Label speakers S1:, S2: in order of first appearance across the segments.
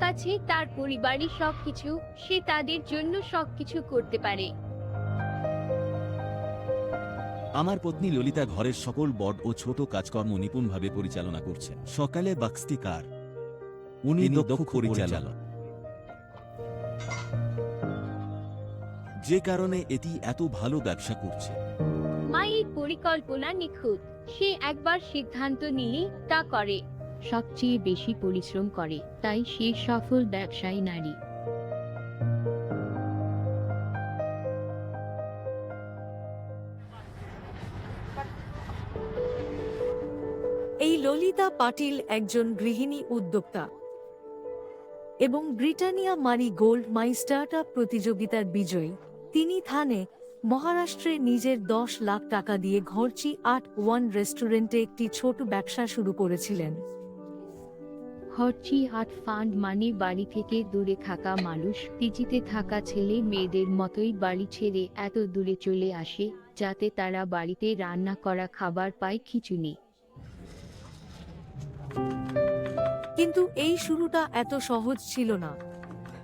S1: কাছে তার পরিবারই সবকিছু সে তাদের জন্য সবকিছু করতে পারে।
S2: আমার পত্নী ললিতা ঘরের সকল বড় ও ছোট কাজকর্ম নিপুণভাবে পরিচালনা করছেন। সকালে বাক্সটি কার? উনি দক্ষ পরিচালক। যে কারণে এটি এত ভালো ব্যবসা করছে।
S1: মায়ের পরিকল্পনা নিখুঁত। সে একবার সিদ্ধান্ত নিলে তা করে। সবচেয়ে বেশি পরিশ্রম করে, তাই সে সফল ব্যবসায়ী নারী।
S3: এই ললিতা পাটিল একজন গৃহিণী উদ্যোক্তা এবং ব্রিটানিয়া মারি গোল্ড মাই স্টার্টআপ প্রতিযোগিতার বিজয়ী। তিনি থানে মহারাষ্ট্রে নিজের দশ লাখ টাকা দিয়ে ঘরচি আট ওয়ান রেস্টুরেন্টে একটি ছোট ব্যবসা শুরু করেছিলেন।
S1: হরচি হাট ফান্ড মানে বাড়ি থেকে দূরে থাকা মানুষ, পিজিতে থাকা ছেলে মেয়েদের মতোই বাড়ি ছেড়ে এত দূরে চলে আসে, যাতে তারা বাড়িতে রান্না করা খাবার পায় খিচুনি।
S3: কিন্তু এই শুরুটা এত সহজ ছিল না।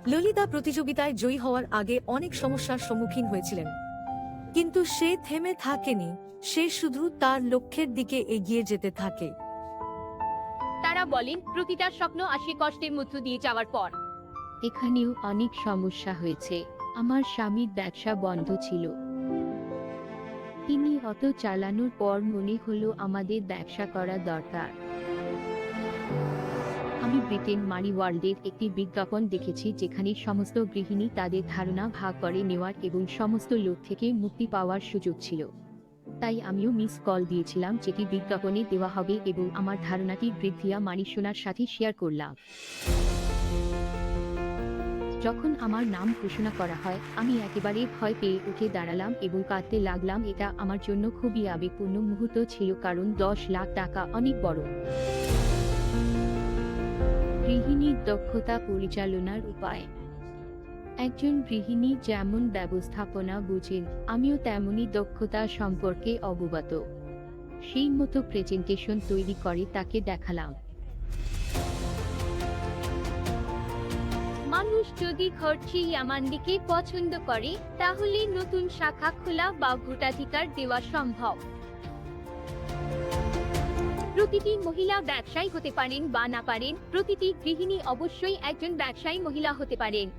S3: ললিতা প্রতিযোগিতায় জয়ী হওয়ার আগে অনেক সমস্যার সম্মুখীন হয়েছিলেন। কিন্তু সে থেমে থাকেনি, সে শুধু তার লক্ষ্যের দিকে এগিয়ে যেতে থাকে।
S1: তারা বলেন প্রতিটা স্বপ্ন আসে কষ্টের মধ্য দিয়ে যাওয়ার পর। এখানেও অনেক সমস্যা হয়েছে। আমার স্বামীর ব্যবসা বন্ধ ছিল। তিনি অত চালানোর পর মনে হলো আমাদের ব্যবসা করা দরকার। আমি ব্রিটেন মানি ওয়ার্ল্ডের একটি বিজ্ঞাপন দেখেছি, যেখানে সমস্ত গৃহিণী তাদের ধারণা ভাগ করে নেওয়ার এবং সমস্ত লোক থেকে মুক্তি পাওয়ার সুযোগ ছিল। তাই আমিও মিস কল দিয়েছিলাম, যেটি বিজ্ঞাপনে দেওয়া হবে এবং আমার ধারণাটি বৃদ্ধিয়া মানিসোনার সাথে শেয়ার করলাম। যখন আমার নাম ঘোষণা করা হয়, আমি একেবারে ভয় পেয়ে উঠে দাঁড়ালাম এবং কাঁদতে লাগলাম। এটা আমার জন্য খুবই আবেগপূর্ণ মুহূর্ত ছিল কারণ দশ লাখ টাকা অনেক বড়। গৃহিণীর দক্ষতা পরিচালনার উপায়। একজন গৃহিণী যেমন ব্যবস্থাপনা বুঝেন আমিও তেমনই দক্ষতা সম্পর্কে অবগত। সেই মতো প্রেজেন্টেশন তৈরি করে তাকে দেখালাম। মানুষ যদি খরচি ইয়ামান্ডিকে পছন্দ করে, তাহলে নতুন শাখা খোলা বা ভোটাধিকার দেওয়া সম্ভব। প্রতিটি মহিলা ব্যবসায়ী হতে পারেন বা না পারেন, প্রতিটি গৃহিণী অবশ্যই একজন ব্যবসায়ী মহিলা হতে পারেন।